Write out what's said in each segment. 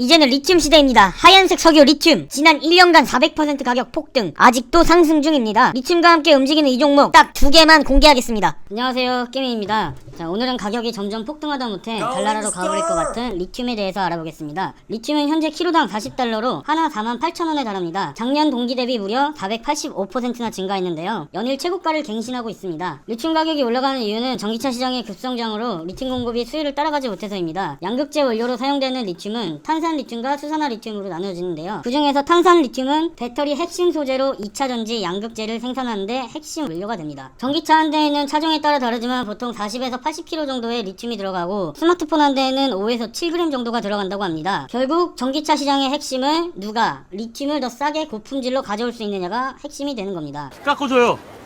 이제는 리튬 시대입니다. 하얀색 석유 리튬. 지난 1년간 400% 가격 폭등. 아직도 상승 중입니다. 리튬과 함께 움직이는 이 종목 딱 두 개만 공개하겠습니다. 안녕하세요. 깨미입니다. 자, 오늘은 가격이 점점 폭등하다 못해 달나라로 가버릴 것 같은 리튬에 대해서 알아보겠습니다. 리튬은 현재 키로당 40달러로 하나 48,000원에 달합니다. 작년 동기 대비 무려 485%나 증가했는데요. 연일 최고가를 갱신하고 있습니다. 리튬 가격이 올라가는 이유는 전기차 시장의 급성장으로 리튬 공급이 수요를 따라가지 못해서입니다. 양극재 원료로 사용되는 리튬은 탄산 리튬과 수산화 리튬으로 나눠지는데요. 그 중에서 탄산 리튬은 배터리 핵심 소재로 2차 전지 양극재를 생산하는데 핵심 원료가 됩니다. 전기차 한 대에는 차종에 따라 다르지만 보통 40에서 80kg 정도의 리튬이 들어가고 스마트폰 한 대에는 5에서 7g 정도가 들어간다고 합니다. 결국 전기차 시장의 핵심은 누가 리튬을 더 싸게 고품질로 가져올 수 있느냐가 핵심이 되는 겁니다. 깎아줘요.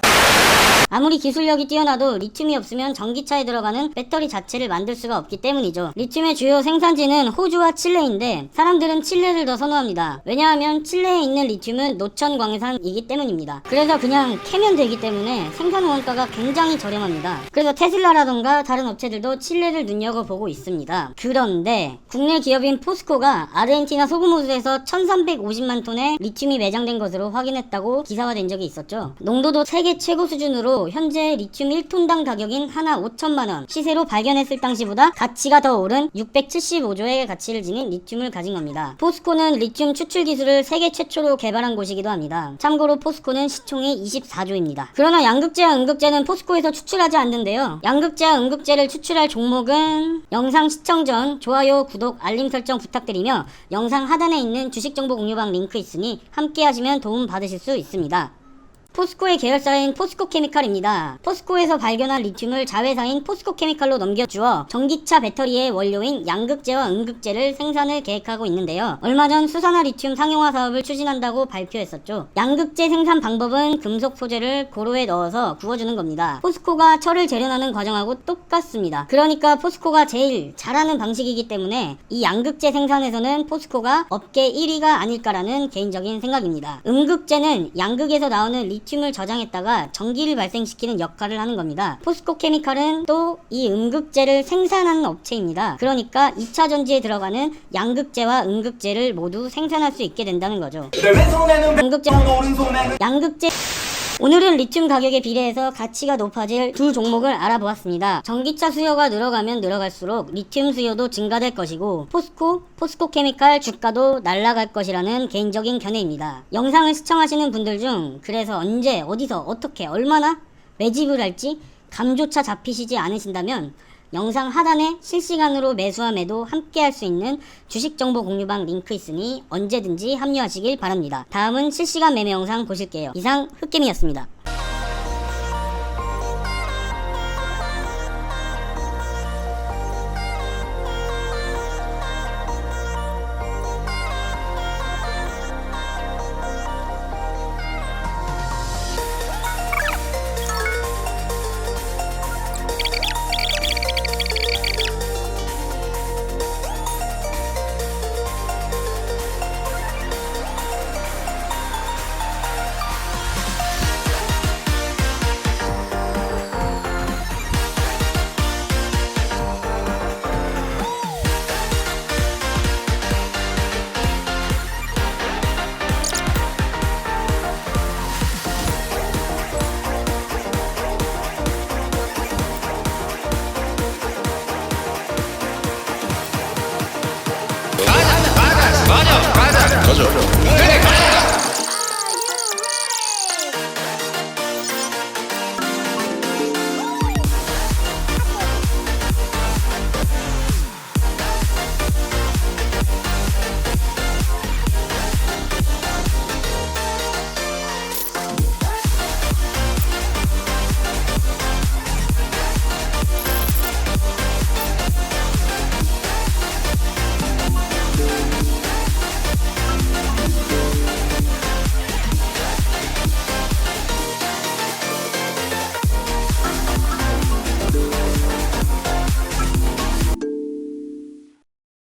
아무리 기술력이 뛰어나도 리튬이 없으면 전기차에 들어가는 배터리 자체를 만들 수가 없기 때문이죠. 리튬의 주요 생산지는 호주와 칠레인데 사람들은 칠레를 더 선호합니다. 왜냐하면 칠레에 있는 리튬은 노천 광산이기 때문입니다. 그래서 그냥 캐면 되기 때문에 생산 원가가 굉장히 저렴합니다. 그래서 테슬라라던가 다른 업체들도 칠레를 눈여겨보고 있습니다. 그런데 국내 기업인 포스코가 아르헨티나 소금 호수에서 1350만 톤의 리튬이 매장된 것으로 확인했다고 기사화된 적이 있었죠. 농도도 세계 최고 수준으로 현재 리튬 1톤당 가격인 하나 5천만 원 시세로 발견했을 당시보다 가치가 더 오른 675조의 가치를 지닌 리튬을 가진 겁니다. 포스코는 리튬 추출 기술을 세계 최초로 개발한 곳이기도 합니다. 참고로 포스코는 시총이 24조입니다. 그러나 양극재와 음극재는 포스코에서 추출하지 않는데요. 양극재와 음극재를 추출할 종목은 영상 시청 전 좋아요, 구독, 알림 설정 부탁드리며 영상 하단에 있는 주식 정보 공유방 링크 있으니 함께 하시면 도움 받으실 수 있습니다. 포스코의 계열사인 포스코 케미칼입니다. 포스코에서 발견한 리튬을 자회사인 포스코 케미칼로 넘겨주어 전기차 배터리의 원료인 양극재와 음극재를 생산을 계획하고 있는데요. 얼마 전 수산화 리튬 상용화 사업을 추진한다고 발표했었죠. 양극재 생산 방법은 금속 소재를 고로에 넣어서 구워주는 겁니다. 포스코가 철을 재련하는 과정하고 똑같습니다. 그러니까 포스코가 제일 잘하는 방식이기 때문에 이 양극재 생산에서는 포스코가 업계 1위가 아닐까라는 개인적인 생각입니다. 음극재는 양극에서 나오는 리 튬을 저장했다가 전기를 발생시키는 역할을 하는 겁니다. 포스코 케미칼은 또 이 음극재를 생산하는 업체입니다. 그러니까 2차 전지에 들어가는 양극재와 음극재를 모두 생산할 수 있게 된다는 거죠. 내 왼손에는 양극재 오늘은 리튬 가격에 비례해서 가치가 높아질 두 종목을 알아보았습니다. 전기차 수요가 늘어가면 늘어갈수록 리튬 수요도 증가될 것이고 포스코, 포스코 케미칼 주가도 날아갈 것이라는 개인적인 견해입니다. 영상을 시청하시는 분들 중 그래서 언제 어디서 어떻게 얼마나 매집을 할지 감조차 잡히시지 않으신다면 영상 하단에 실시간으로 매수와 매도 함께 할 수 있는 주식 정보 공유방 링크 있으니 언제든지 합류하시길 바랍니다. 다음은 실시간 매매 영상 보실게요. 이상 흑겜이었습니다. 가자.